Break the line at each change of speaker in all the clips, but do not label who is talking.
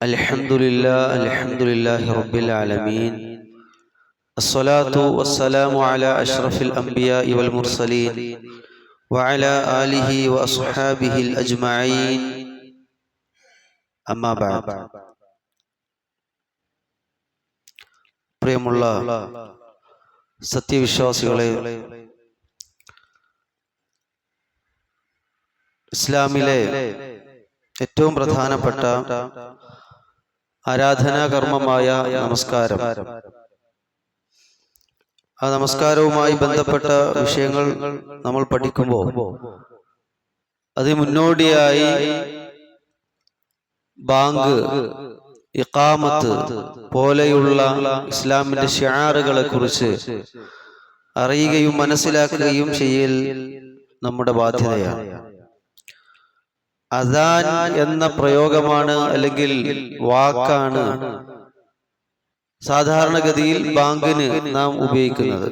الحمد لله الحمد لله رب العالمين الصلاة والسلام على أشرف الأنبياء والمرسلين وعلى آله وأصحابه الأجمعين أما بعد പ്രിയമുള്ള സത്യവിശ്വാസികളെ ഇസ്ലാമിലെ ഏറ്റവും പ്രധാനപ്പെട്ട ആരാധനാ കർമ്മമായ നമസ്കാരം. ആ നമസ്കാരവുമായി ബന്ധപ്പെട്ട വിഷയങ്ങൾ നമ്മൾ പഠിക്കുമ്പോൾ അതിന് മുന്നോടിയായി ബാങ്ക് ഇക്കാമത്ത് പോലെയുള്ള ഇസ്ലാമിന്റെ ഷിയാറുകളെ കുറിച്ച് അറിയുകയും മനസ്സിലാക്കുകയും ചെയ്യൽ നമ്മുടെ ബാധ്യതയാണ്. അദാൻ എന്ന പ്രയോഗമാണ് അല്ലെങ്കിൽ വാക്കാണ്. സാധാരണഗതിയിൽ ബാങ്കിന് നാം ഉപയോഗിക്കുന്നത്.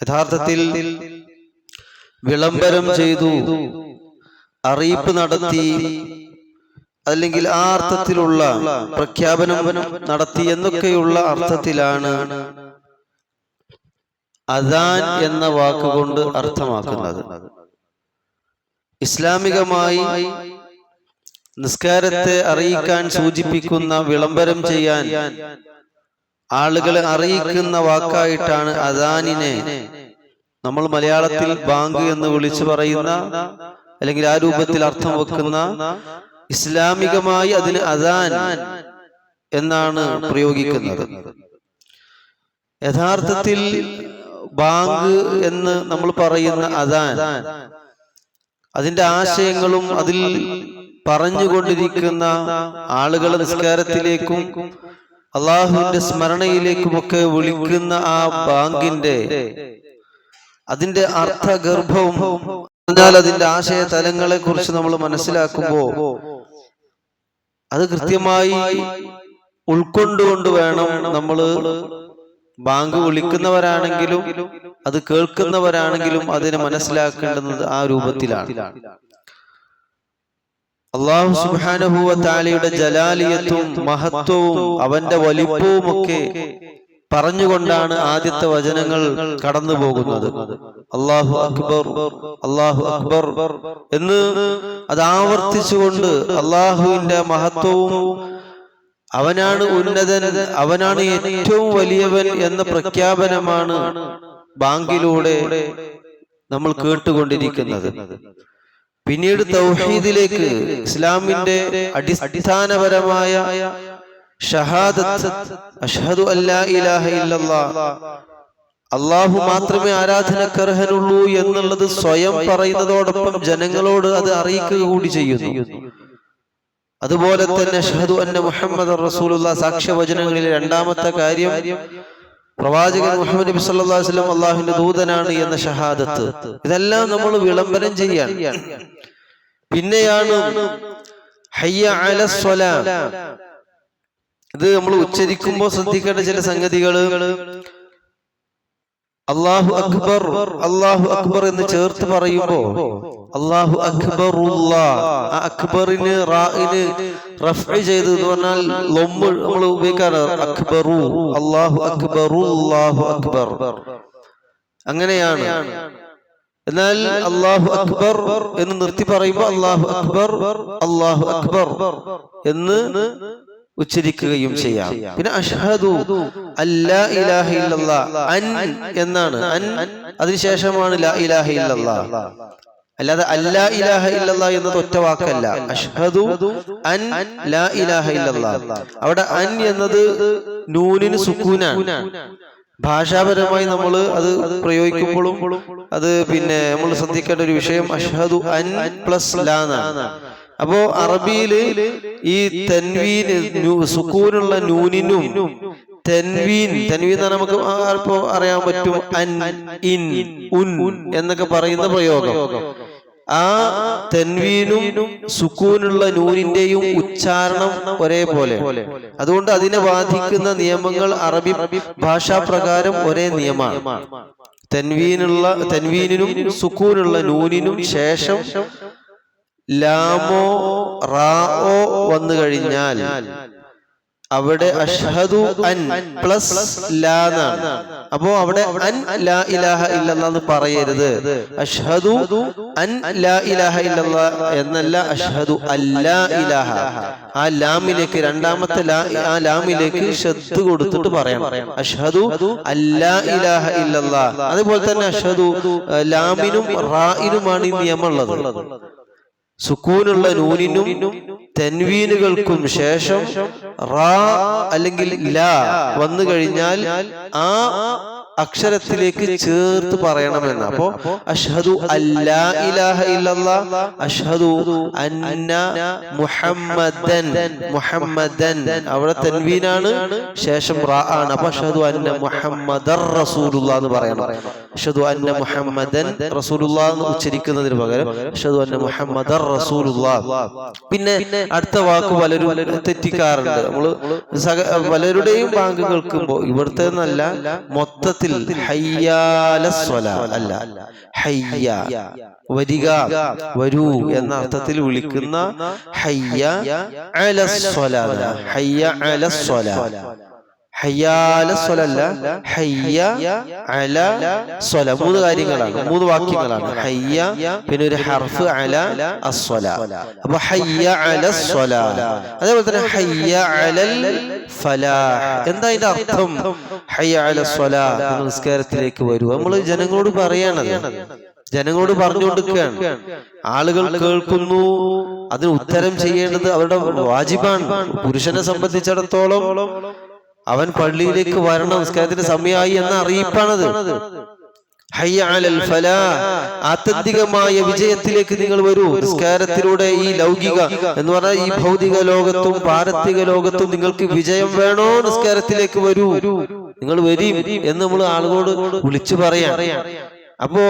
യഥാർത്ഥത്തിൽ വിളംബരം ചെയ്തു അറിയിപ്പ് നടത്തി അല്ലെങ്കിൽ ആ അർത്ഥത്തിലുള്ള പ്രഖ്യാപനം നടത്തി എന്നൊക്കെയുള്ള അർത്ഥത്തിലാണ് അദാൻ എന്ന വാക്കുകൊണ്ട് അർത്ഥമാക്കുന്നത്. ഇസ്ലാമികമായി നിസ്കാരത്തെ അറിയിക്കാൻ സൂചിപ്പിക്കുന്ന വിളംബരം ചെയ്യാൻ ആളുകളെ അറിയിക്കുന്ന വാക്കായിട്ടാണ് അദാനിനെ നമ്മൾ മലയാളത്തിൽ ബാങ്ക് എന്ന് വിളിച്ചു പറയുന്ന അല്ലെങ്കിൽ ആ രൂപത്തിൽ അർത്ഥം വെക്കുന്ന ഇസ്ലാമികമായി അതിന് അദാൻ എന്നാണ് പ്രയോഗിക്കുന്നത്. യഥാർത്ഥത്തിൽ ബാങ്ക് എന്ന് നമ്മൾ പറയുന്ന അദാൻ അതിന്റെ ആശയങ്ങളും അതിൽ പറഞ്ഞുകൊണ്ടിരിക്കുന്ന ആളുകൾ നിസ്കാരത്തിലേക്കും അള്ളാഹുവിന്റെ സ്മരണയിലേക്കുമൊക്കെ വിളിക്കുന്ന ആ ബാങ്കിന്റെ അതിന്റെ അർത്ഥഗർഭവും പറഞ്ഞാൽ അതിന്റെ ആശയ തലങ്ങളെ കുറിച്ച് നമ്മൾ മനസ്സിലാക്കുമ്പോ അത് കൃത്യമായി ഉൾക്കൊണ്ടുകൊണ്ട് വേണം നമ്മൾ ബാങ്ക് വിളിക്കുന്നവരാണെങ്കിലും അത് കേൾക്കുന്നവരാണെങ്കിലും അതിനെ മനസ്സിലാക്കേണ്ടുന്നത് ആ രൂപത്തിലാണ്. അള്ളാഹു സുബാനുഭൂവ താലിയുടെ ജലാലിയത്തും മഹത്വവും അവന്റെ വലിപ്പവും ഒക്കെ പറഞ്ഞുകൊണ്ടാണ് ആദ്യത്തെ വചനങ്ങൾ കടന്നു പോകുന്നത്. അള്ളാഹു അക്ബർ അള്ളാഹു അക്ബർ എന്ന് അത് ആവർത്തിച്ചുകൊണ്ട് അള്ളാഹുവിന്റെ മഹത്വവും അവനാണ് ഉന്നതൻ അവനാണ് ഏറ്റവും വലിയവൻ എന്ന പ്രഖ്യാപനമാണ് ബാങ്കിലൂടെ നമ്മൾ കേട്ടുകൊണ്ടിരിക്കുന്നത്. പിന്നീട് തൗഹീദിലേക്ക് ഇസ്ലാമിന്റെ അടിസ്ഥാനപരമായ ഷഹാദത്ത് അഷ്ഹദു അല്ലാ ഇലാഹ ഇല്ലല്ലാഹ് അള്ളാഹു മാത്രമേ ആരാധനക്കർഹനുള്ളൂ എന്നുള്ളത് സ്വയം പറയുന്നതോടൊപ്പം ജനങ്ങളോട് അത് അറിയിക്കുക കൂടി ചെയ്യുന്നു. അതുപോലെ തന്നെ ഷഹദു അന്ന മുഹമ്മദ് റസൂലുള്ള സാക്ഷ്യവചനങ്ങളിലെ രണ്ടാമത്തെ കാര്യം പ്രവാചകൻ മുഹമ്മദ് നബി സല്ലല്ലാഹു അലൈഹി വസല്ലം അല്ലാഹുവിന്റെ ദൂതനാണ് എന്ന ഷഹാദത്ത്. ഇതെല്ലാം നമ്മൾ വിളംബരം ചെയ്യാൻ. പിന്നെയാണ് ഹയ്യ അല സ്വലാം. ഇത് നമ്മൾ ഉച്ചരിക്കുമ്പോൾ ശ്രദ്ധിക്കേണ്ട ചില സംഗതികൾ. അള്ളാഹു അക്ബർ അള്ളാഹു അക്ബർ എന്ന് ചേർത്ത് പറയുമ്പോ അള്ളാഹു അക്ബർ അക്ബറിന് റായിന് റഫ് ചെയ്ത് എന്ന് പറഞ്ഞാൽ ലൊമ്മ് നമ്മൾ ഉപയോഗിക്കാറ്. അക്ബറു. അള്ളാഹു അക്ബറു അള്ളാഹു അക്ബർ. അങ്ങനെയാണ്. എന്നാൽ അള്ളാഹു അക്ബർ എന്ന് നിർത്തി പറയുമ്പോൾ അള്ളാഹു അക്ബർ അള്ളാഹു അക്ബർ എന്ന് ഉച്ചരിക്കുകയും ചെയ്യാം. പിന്നെ അഷ്ഹദു അല്ലാ ഇലാഹ ഇല്ലല്ലാ. അൻ എന്നാണ്. അൻ അതിനുശേഷമാണ് ലാ ഇലാഹ ഇല്ലല്ലാ. അല്ലാതെ അല്ലാ ഇലാഹ ഇല്ലല്ലാ എന്നത് ഒറ്റ വാക്കല്ല. അഷ്ഹദു അൻ ലാ ഇലാഹ ഇല്ലല്ലാ. അവിടെ അൻ എന്നത് നൂനിന് സുക്കൂനാണ്. ഭാഷാപരമായി നമ്മൾ അത് പ്രയോഗിക്കുമ്പോഴും അത് പിന്നെ നമ്മൾ ശ്രദ്ധിക്കേണ്ട ഒരു വിഷയം അഷ്ഹദു അൻ പ്ലസ് ലാ എന്നാണ്. അപ്പോ അറബിയിൽ ഈ തൻവീന് സുക്കൂനുള്ള നൂനിനും തെൻവീൻ തെൻവീൻ എന്ന് നമുക്ക് അറിയാൻ പറ്റും അൻ ഇൻ ഉൻ എന്നൊക്കെ പറയുന്ന പ്രയോഗം. ആ തെൻവീനും സുക്കൂനുള്ള നൂനിന്റെയും ഉച്ചാരണം ഒരേപോലെ. അതുകൊണ്ട് അതിനെ ബാധിക്കുന്ന നിയമങ്ങൾ അറബി ഭാഷാ പ്രകാരം ഒരേ നിയമമാണ് തെൻവീനുള്ള തെൻവീനിനും സുക്കൂനുള്ള നൂനിനും ശേഷം ലാമോ റാഓ വന്നു കഴിഞ്ഞാൽ അവിടെ അഷ്ഹദു അൻ പ്ലസ് ലാ എന്നാണ് അപ്പോ അവിടെ അൻ ലാ ഇലാഹ ഇല്ലല്ലാ എന്ന് പറയരുത്. അഷ്ഹദു അൻ ലാ ഇലാഹ ഇല്ലല്ലാ എന്നല്ല അഷ്ഹദു അല്ലാ ഇലാഹ. ആ ലാമിലേക്ക് രണ്ടാമത്തെ ലാ ആ ലാമിലേക്ക് ശ്രദ്ധ കൊടുത്തിട്ട് പറയണം. അഷ്ഹദു അല്ലാ ഇലാഹ ഇല്ലല്ലാ. അതുപോലെ തന്നെ അഷ്ഹദു ലാമിനും റായിനുമാണ് ഈ നിയമമുള്ളത്. സുക്കൂനുള്ള നൂനിനും തെൻവീനുകൾക്കും ശേഷം റാ അല്ലെങ്കിൽ ല വന്നു കഴിഞ്ഞാൽ ആ അക്ഷരത്തിലേക്ക് ചേർത്ത് പറയണമെന്ന്. അപ്പോ അഷ്ഹദു അല്ലാ ഇലാഹ ഇല്ലല്ലാ അഷ്ഹദു അന്ന മുഹമ്മദൻ മുഹമ്മദൻ അവിടെ തൻവീനാണ് ശേഷം റാ ആണ്. അപ്പൊ അഷ്ഹദു അന്ന മുഹമ്മദർ റസൂലുള്ള എന്ന് പറയണം. അഷ്ഹദു അന്ന മുഹമ്മദൻ റസൂലുള്ള എന്ന് ഉച്ചരിക്കുന്നതിന് പകരം അഷ്ഹദു അന്ന മുഹമ്മദർ റസൂലുള്ള. പിന്നെ അടുത്ത വാക്ക് പലരും തെറ്റിക്കാറുണ്ട്. നമ്മൾ പലരുടെയും ബാങ്ക് കേൾക്കുമ്പോൾ ഇവിടുത്തെ നല്ല മൊത്തത്തിൽ സ്വല അല്ല. ഹയ്യ വരിക വരൂ എന്ന അർത്ഥത്തിൽ വിളിക്കുന്ന ഹയ്യ അല ഹയ്യ അല സ്വല ഹയ്യാല സ്വലല്ല ഹയ്യ അല സ്വല. മൂന്ന് കാര്യങ്ങളാണ് മൂന്ന് വാക്യങ്ങളാണ്. ഹയ്യ പിന്നെ ഒരു ഹർഫ് അല അസ്വല. അപ്പൊ ഹയ്യ അല സ്വല. അതേപോലെ തന്നെ ഹയ്യ അലൽ ഫലാഹ്. എന്താ ഇതിന്റെ അർത്ഥം? ഹയ്യ അല സ്വല നിസ്കാരത്തിലേക്ക് വരൂ. നമ്മൾ ജനങ്ങളോട് പറയണത്. ജനങ്ങളോട് പറഞ്ഞു കൊടുക്കുകയാണ് ആളുകൾ കേൾക്കുന്നു. അതിന് ഉത്തരം ചെയ്യേണ്ടത് അവരുടെ വാജിബാണ്. പുരുഷനെ സംബന്ധിച്ചിടത്തോളം അവൻ പള്ളിയിലേക്ക് വരണം. നമസ്കാരത്തിന്റെ സമയമായി എന്ന അറിയിപ്പാണത്. ആത്യന്തികമായ വിജയത്തിലേക്ക് നിങ്ങൾ വരൂ. നിസ്കാരത്തിലൂടെ ഈ ലൗകിക എന്ന് പറഞ്ഞാൽ ഈ ഭൗതിക ലോകത്തും പാരത്വിക ലോകത്തും നിങ്ങൾക്ക് വിജയം വേണോ? നിസ്കാരത്തിലേക്ക് വരൂ. നിങ്ങൾ വരും എന്ന് നമ്മൾ ആളുകളോട് വിളിച്ചു പറയാം. അപ്പോ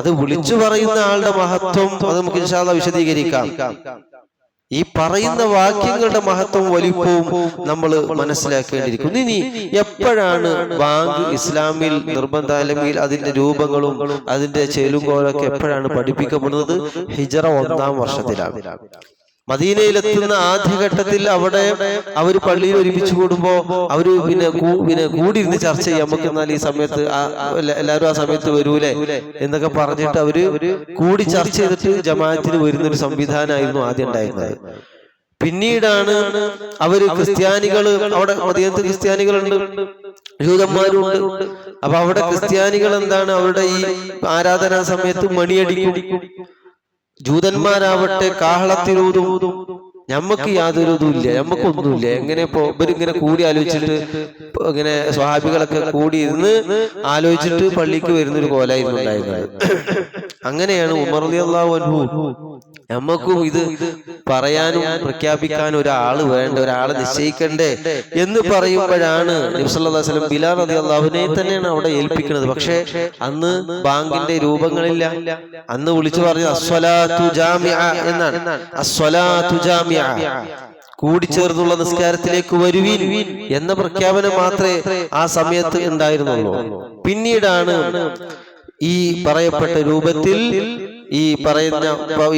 അത് വിളിച്ചു പറയുന്ന ആളുടെ മഹത്വം അത് നമുക്ക് വിശദീകരിക്കാം. ഈ പറയുന്ന വാക്യങ്ങളുടെ മഹത്വവും വലിപ്പവും നമ്മൾ മനസ്സിലാക്കേണ്ടിയിരിക്കുന്നു. ഇനി എപ്പോഴാണ് ബാങ്ക് ഇസ്ലാമിൽ നിർബന്ധ അല്ലെങ്കിൽ അതിന്റെ രൂപങ്ങളും അതിന്റെ ചേലുങ്കോലൊക്കെ എപ്പോഴാണ് പഠിപ്പിക്കപ്പെടുന്നത്? ഹിജറ ഒന്നാം വർഷത്തിലാണ്. മദീനയിലെത്തുന്ന ആദ്യഘട്ടത്തിൽ അവിടെ അവർ പള്ളിയിൽ ഒരുമിച്ച് കൂടുമ്പോ അവർ പിന്നെ പിന്നെ കൂടിയിരുന്ന് ചർച്ച ചെയ്യാം. നമുക്ക് എന്നാൽ ഈ സമയത്ത് എല്ലാവരും ആ സമയത്ത് വരൂലേ എന്നൊക്കെ പറഞ്ഞിട്ട് അവർ കൂടി ചർച്ച ചെയ്തിട്ട് ജമാഅത്തിന് വരുന്ന ഒരു സംവിധാനമായിരുന്നു ആദ്യം ഉണ്ടായിരുന്നത്. പിന്നീടാണ് അവർ ക്രിസ്ത്യാനികൾ അവിടെ മദീനത്ത് ക്രിസ്ത്യാനികളുണ്ട് ജൂതന്മാരുണ്ട് അപ്പൊ അവിടെ ക്രിസ്ത്യാനികൾ എന്താണ് അവരുടെ ഈ ആരാധനാ സമയത്ത് മണിയടിക്കും. ജൂതന്മാരാവട്ടെ കാഹളത്തിലൂതും ഞമ്മക്ക് യാതൊരു ഇതുമില്ല ഞമ്മക്കൊന്നുമില്ല എങ്ങനെ ഇപ്പോ ഇവരിങ്ങനെ കൂടി ആലോചിച്ചിട്ട് ഇങ്ങനെ സ്വഹാബികളൊക്കെ കൂടി ഇരുന്ന് ആലോചിച്ചിട്ട് പള്ളിക്ക് വരുന്നൊരു കോലായിരുന്നു ഉണ്ടായിരുന്നത്. അങ്ങനെയാണ് ഉമർ അള്ളാഹു നമ്മക്കും ഇത് പറയാനും പ്രഖ്യാപിക്കാനും ഒരാൾ വേണ്ട ഒരാളെ നിശ്ചയിക്കണ്ടേ എന്ന് പറയുമ്പോഴാണ് നബ്സല്ലാസ്ലം ബിലാൽ അതി അള്ളാഹുവിനെ തന്നെയാണ് അവിടെ ഏൽപ്പിക്കുന്നത്. പക്ഷേ അന്ന് ബാങ്കിന്റെ രൂപങ്ങളില്ല. അന്ന് വിളിച്ചു പറഞ്ഞു അസ്വലാത്തു ജാമിഅ എന്നാണ്. അസ്വലാത്തു ജാമിഅ. കൂടിച്ചേർന്നുള്ള നിസ്കാരത്തിലേക്ക് വരുവീൻ എന്ന പ്രഖ്യാപനം മാത്രമേ ആ സമയത്ത് ഉണ്ടായിരുന്നുള്ളൂ. പിന്നീടാണ് ഈ പറയപ്പെട്ട രൂപത്തിൽ ഈ പറയുന്ന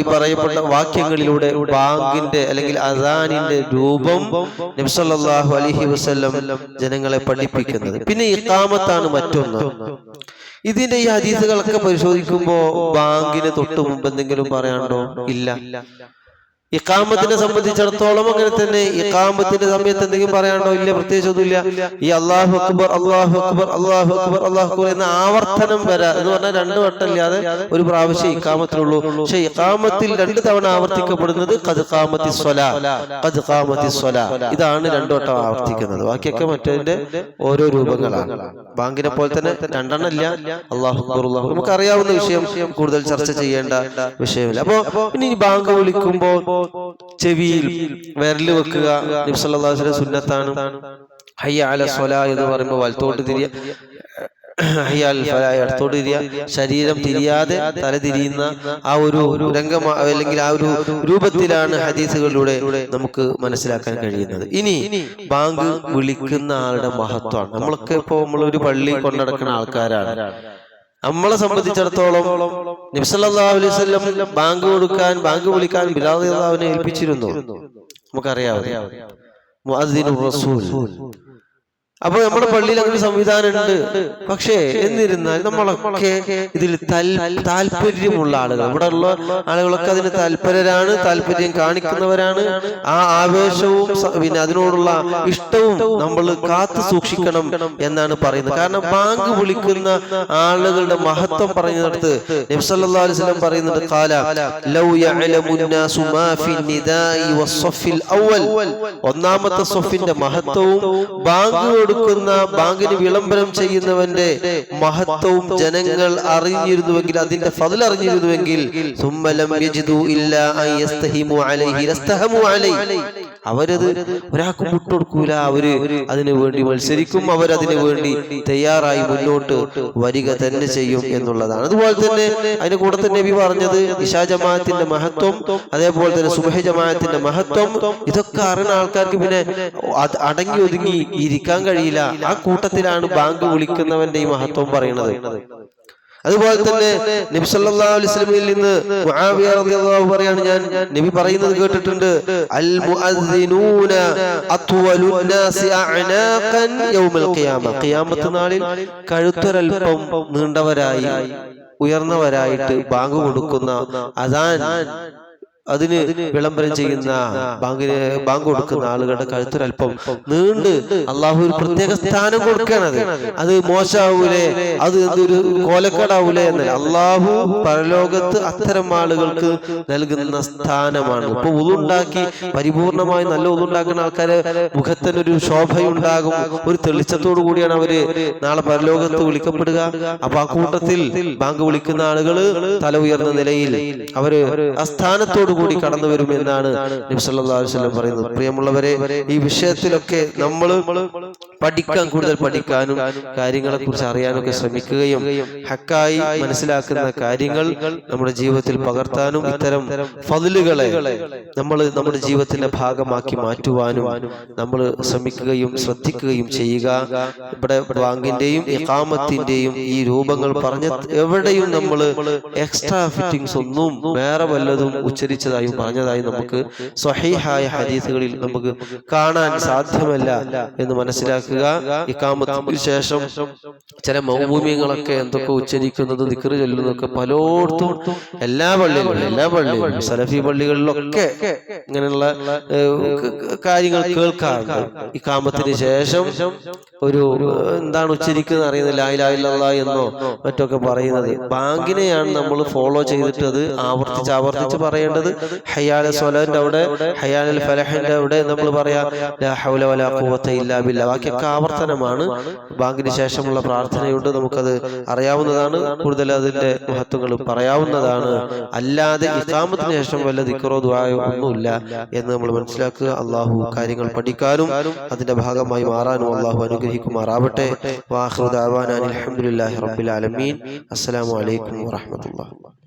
ഈ പറയപ്പെട്ട വാക്യങ്ങളിലൂടെ ബാങ്കിന്റെ അല്ലെങ്കിൽ അദാനിന്റെ രൂപം നബ്സല്ലാഹു അലഹി വസ്ല്ലം ജനങ്ങളെ പഠിപ്പിക്കുന്നത്. പിന്നെ ഇക്കാമത്താണ് മറ്റൊന്ന്. ഇതിന്റെ ഈ ഹദീസുകളൊക്കെ പരിശോധിക്കുമ്പോ ബാങ്കിന് തൊട്ട് മുമ്പ് എന്തെങ്കിലും പറയാണ്ടോ ഇല്ല. ഇക്കാമത്തിനെ സംബന്ധിച്ചിടത്തോളം അങ്ങനെ തന്നെ. ഇക്കാമത്തിന്റെ സമയത്ത് എന്തെങ്കിലും പറയാനോ ഇല്ല പ്രത്യേകിച്ച് ഒന്നുമില്ല. ഈ അള്ളാഹു അക്ബർ അള്ളാഹു അക്ബർ അള്ളാഹു അക്ബർ അള്ളാഹു അക്ബർ എന്ന ആവർത്തനം വരാ എന്ന് പറഞ്ഞാൽ രണ്ട് വട്ടം ഇല്ലാതെ ഒരു പ്രാവശ്യം ഇക്കാമത്തിലുള്ളൂ പക്ഷെ ഇക്കാമത്തിൽ രണ്ട് തവണ ആവർത്തിക്കപ്പെടുന്നത് കത് കാമത്തി സ്വല. കത് കാമത്തി സ്വല. ഇതാണ് രണ്ടു വട്ടം ആവർത്തിക്കുന്നത്. ബാക്കിയൊക്കെ മറ്റേതിന്റെ ഓരോ രൂപങ്ങളാണ്. ബാങ്കിനെ പോലെ തന്നെ രണ്ടെണ്ണം ഇല്ല. അള്ളാഹു അക്ബർ അള്ളാഹു നമുക്ക് അറിയാവുന്ന വിഷയം കൂടുതൽ ചർച്ച ചെയ്യേണ്ട വിഷയമില്ല. അപ്പോ ഇനി ബാങ്ക് വിളിക്കുമ്പോൾ ചെവിയിൽ വിരൽ വെക്കുക. നിബ്സല്ലാസിന്റെ സുന്നത്താണ്. ഹയ്യ സ്വല എന്ന് പറയുമ്പോൾ വലത്തോട്ട് തിരിയ ഹയ്യ അൽ ഫലാ ഇടത്തോട്ട് തിരിയ. ശരീരം തിരിയാതെ തല തിരിയുന്ന ആ ഒരു രംഗം അല്ലെങ്കിൽ ആ ഒരു രൂപത്തിലാണ് ഹദീസുകളിലൂടെ നമുക്ക് മനസ്സിലാക്കാൻ കഴിയുന്നത്. ഇനി ബാങ്ക് വിളിക്കുന്ന ആളുടെ മഹത്വമാണ്. നമ്മളൊക്കെ ഇപ്പോ നമ്മൾ ഒരു പള്ളി കൊണ്ടടക്കുന്ന ആൾക്കാരാണ്. നമ്മളെ സംബന്ധിച്ചിടത്തോളം നബ്സല്ലാ ബാങ്ക് കൊടുക്കാൻ ബാങ്ക് വിളിക്കാൻ ബിലാദിനെ ഏൽപ്പിച്ചിരുന്നു. നമുക്കറിയാം റസൂൽ. അപ്പൊ നമ്മുടെ പള്ളിയിൽ അങ്ങനെ സംവിധാനം ഉണ്ട് പക്ഷേ എന്നിരുന്നാൽ നമ്മളൊക്കെ ഇതിൽ തൽ- താല്പര്യമുള്ള ആളുകൾ. ഇവിടെ ഉള്ള ആളുകളൊക്കെ അതിന് താല്പര്യരാണ് താല്പര്യം കാണിക്കുന്നവരാണ്. ആ ആവേശവും പിന്നെ അതിനോടുള്ള ഇഷ്ടവും നമ്മൾ കാത്തു സൂക്ഷിക്കണം എന്നാണ് പറയുന്നത്. കാരണം ബാങ്ക് വിളിക്കുന്ന ആളുകളുടെ മഹത്വം പറയുന്നിടത്ത് നബ്സല്ലാ അലൈഹി പറയുന്നുണ്ട് കാല ലൗ ഒന്നാമത്തെ സൊഫിന്റെ മഹത്വവും ബാങ്ക് കൊടുക്കുന്ന ബാങ്കിന് വിളംബരം ചെയ്യുന്നവന്റെ മഹത്വവും ജനങ്ങൾ അറിഞ്ഞിരുന്നുവെങ്കിൽ അതിന്റെ ഫതിൽ അറിഞ്ഞിരുന്നുവെങ്കിൽ സുമ്മലം ഇല്ലാ അലൈഹി അവരത് ഒരാൾക്ക് വിട്ടുകൊടുക്കൂല. അവർ അതിനു വേണ്ടി മത്സരിക്കും. അവരതിനു വേണ്ടി തയ്യാറായി മുന്നോട്ട് വരിക തന്നെ ചെയ്യും എന്നുള്ളതാണ്. അതുപോലെ തന്നെ അതിന്റെ കൂടെ തന്നെ നബി പറഞ്ഞത് ഇഷാ ജമാഅത്തിന്റെ മഹത്വം അതേപോലെ തന്നെ സുബഹ ജമാഅത്തിന്റെ മഹത്വം ഇതൊക്കെ അറിയുന്ന ആൾക്കാർക്ക് പിന്നെ അടങ്ങി ഒതുങ്ങി ഇരിക്കാൻ കഴിയില്ല. ആ കൂട്ടത്തിലാണ് ബാങ്ക് വിളിക്കുന്നവന്റെ ഈ മഹത്വം പറയുന്നത്. അതുപോലെ തന്നെ നബി സല്ലല്ലാഹു അലൈഹി വസല്ലമയിൽ നിന്ന് പറയാണ് ഞാൻ നബി പറയുന്നത് കേട്ടിട്ടുണ്ട്. അൽ മുഅദ്ദിനൂന അത്വലുൻ നാസി അഅനാഖൻ യൗമൽ ഖിയാമ. ഖിയാമത്ത് നാളിൽ കഴുത്തൊരൽപ്പം നീണ്ടവരായി ഉയർന്നവരായിട്ട് ബാങ്ക് കൊടുക്കുന്ന അതാൻ അതിന് വിളംബരം ചെയ്യുന്ന ബാങ്കിന് ബാങ്ക് കൊടുക്കുന്ന ആളുകളുടെ കഴുത്തൊരല്പം നീണ്ട് അള്ളാഹു ഒരു പ്രത്യേക സ്ഥാനം കൊടുക്കണത് അത് മോശമാവൂലേ അത് എന്തൊരു കോലക്കേടാവൂലേ എന്നല്ല. അള്ളാഹു പരലോകത്ത് അത്തരം ആളുകൾക്ക് നൽകുന്ന സ്ഥാനമാണ്. ഇപ്പൊ ഉതുണ്ടാക്കി പരിപൂർണമായി നല്ല ഉതുണ്ടാക്കുന്ന ആൾക്കാരെ മുഖത്തിനൊരു ശോഭയുണ്ടാകും. ഒരു തെളിച്ചത്തോടു കൂടിയാണ് അവർ നാളെ പരലോകത്ത് വിളിക്കപ്പെടുക. അപ്പൊ ആ കൂട്ടത്തിൽ ബാങ്ക് വിളിക്കുന്ന ആളുകൾ തല ഉയർന്ന നിലയിൽ അവർ ആ സ്ഥാനത്തോടു കൂടി കടന്നു വരും എന്നാണ് നബി സല്ലല്ലാഹു അലൈഹി വസല്ലം പറയുന്നത്. പ്രിയമുള്ളവരെ ഈ വിഷയത്തിലൊക്കെ നമ്മൾ പഠിക്കാൻ കൂടുതൽ പഠിക്കാനും കാര്യങ്ങളെ കുറിച്ച് അറിയാനൊക്കെ ശ്രമിക്കുകയും ഹക്കായി മനസ്സിലാക്കുന്ന കാര്യങ്ങൾ നമ്മുടെ ജീവിതത്തിൽ പകർത്താനും ഇത്തരം ഫതിലുകളെ നമ്മൾ നമ്മുടെ ജീവിതത്തിന്റെ ഭാഗമാക്കി മാറ്റുവാനും നമ്മൾ ശ്രമിക്കുകയും ശ്രദ്ധിക്കുകയും ചെയ്യുക. ഇവിടെ ബാങ്കിന്റെയും ഇഖാമത്തിന്റെയും ഈ രൂപങ്ങൾ പറഞ്ഞ എവിടെയും നമ്മൾ എക്സ്ട്രാ ഫിറ്റിംഗ്സ് ഒന്നും വേറെ വല്ലതും ഉച്ചരിച്ചതായും പറഞ്ഞതായും നമുക്ക് സ്വഹീഹായ ഹദീസുകളിൽ നമുക്ക് കാണാൻ സാധ്യമല്ല എന്ന് മനസ്സിലാക്കുക. ഇക്കാമത്തിന് ശേഷം ചില മൗഭൂമ്യങ്ങളൊക്കെ എന്തൊക്കെ ഉച്ചരിക്കുന്നത് ദിക്കറ് ചൊല്ലുന്നതൊക്കെ പലയിടത്തും എല്ലാ പള്ളികളിലും എല്ലാ പള്ളികളിലും സലഫി പള്ളികളിലൊക്കെ ഇങ്ങനെയുള്ള കാര്യങ്ങൾ കേൾക്കാറുണ്ട്. ഇക്കാമത്തിന് ശേഷം ഒരു എന്താണ് ഉച്ചരിക്കുന്നത് അറിയുന്നില്ല ലായിലായില്ല എന്നോ മറ്റൊക്കെ പറയുന്നത്. ബാങ്കിനെയാണ് നമ്മൾ ഫോളോ ചെയ്തിട്ട് അത് ആവർത്തിച്ച് ആവർത്തിച്ച് പറയേണ്ടത് ഹയാല സ്വലാന്റെ അവിടെ ഹയാൽ ഫലഹിന്റെ അവിടെ നമ്മൾ പറയാ ബാക്കിയൊക്കെ ആവർത്തനമാണ്. ബാങ്കിന് ശേഷമുള്ള പ്രാർത്ഥനയുണ്ട്. നമുക്കത് അറിയാവുന്നതാണ്. കൂടുതൽ അതിന്റെ മഹത്വങ്ങൾ പറയാവുന്നതാണ്. അല്ലാതെ ഇസ്ലാമത്തിന് ശേഷം വല്ല ദിക്കറോ ദ്വായോ ഒന്നുമില്ല എന്ന് നമ്മൾ മനസ്സിലാക്കുക. അള്ളാഹു കാര്യങ്ങൾ പഠിക്കാനും അതിന്റെ ഭാഗമായി മാറാനും അള്ളാഹു അനുഗ്രഹിക്കുമാറാവട്ടെ. വാഹൃദാവാൻ അലഹമുല്ലാഹി റബ്ബിൽ ആലമീൻ. അസ്സലാമു അലൈക്കും വറഹ്മത്തുള്ളാഹി.